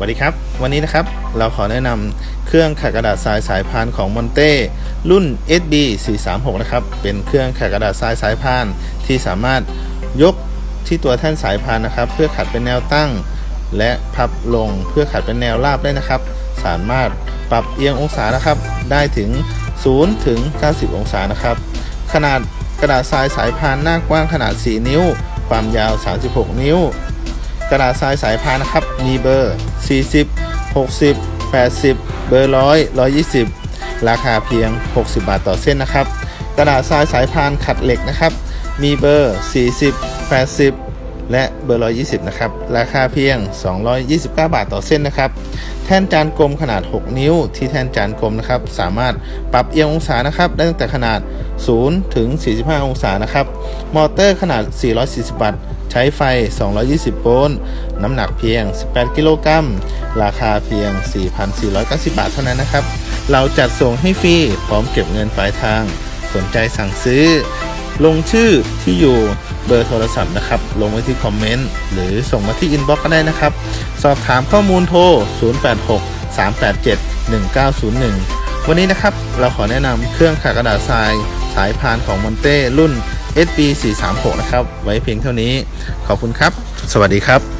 สวัสดีครับ วันนี้นะครับเราขอแนะนำเครื่องขัดกระดาษทรายสายพานของมอนเต้รุ่น SB 436นะครับ เป็นเครื่องขัดกระดาษทรายสายพานที่สามารถยกที่ตัวแท่นสายพานนะครับ เพื่อขัดเป็นแนวตั้ง และพับลงเพื่อขัดเป็นแนวราบได้นะครับ สามารถปรับเอียงองศานะครับ ได้ถึง 0 ถึง 90 องศานะครับ ขนาดกระดาษทรายสายพานหน้ากว้างขนาด 4 นิ้ว ความยาว 36 นิ้ว กระดาษทรายสายพานนะครับมีเบอร์ 40 60 80 เบอร์100 120 ราคาเพียง 60 บาทต่อเส้นนะครับ กระดาษทรายสายพานขัดเหล็กนะครับ มีเบอร์ 40 80 และเบอร์ 120 นะครับ ราคาเพียง 229 บาทต่อเส้นนะครับ แท่นจานกลมขนาด 6 นิ้ว ที่แท่นจานกลมนะครับ สามารถปรับเอียงองศานะครับ ได้ตั้งแต่ขนาด 0 ถึง 45 องศานะครับ มอเตอร์ขนาด 440 วัตต์ ใช้ไฟ 220 โวลต์ น้ำหนักเพียง 18 กิโลกรัม ราคาเพียง 4,490 บาทเท่านั้นนะครับ เราจัดส่งให้ฟรี พร้อมเก็บเงินปลายทาง สนใจสั่งซื้อ ลงชื่อที่อยู่เบอร์โทรศัพท์นะครับ ลงไว้ที่คอมเมนต์ หรือส่งมาที่อินบ็อกซ์ก็ได้นะครับ สอบถามข้อมูลโทร 086 387 1901 วันนี้นะครับ เราขอแนะนำเครื่องขัดกระดาษทราย สายพานของมอนเต้รุ่น SB 436 นะครับ ไว้เพียงเท่านี้ ขอบคุณครับ สวัสดีครับ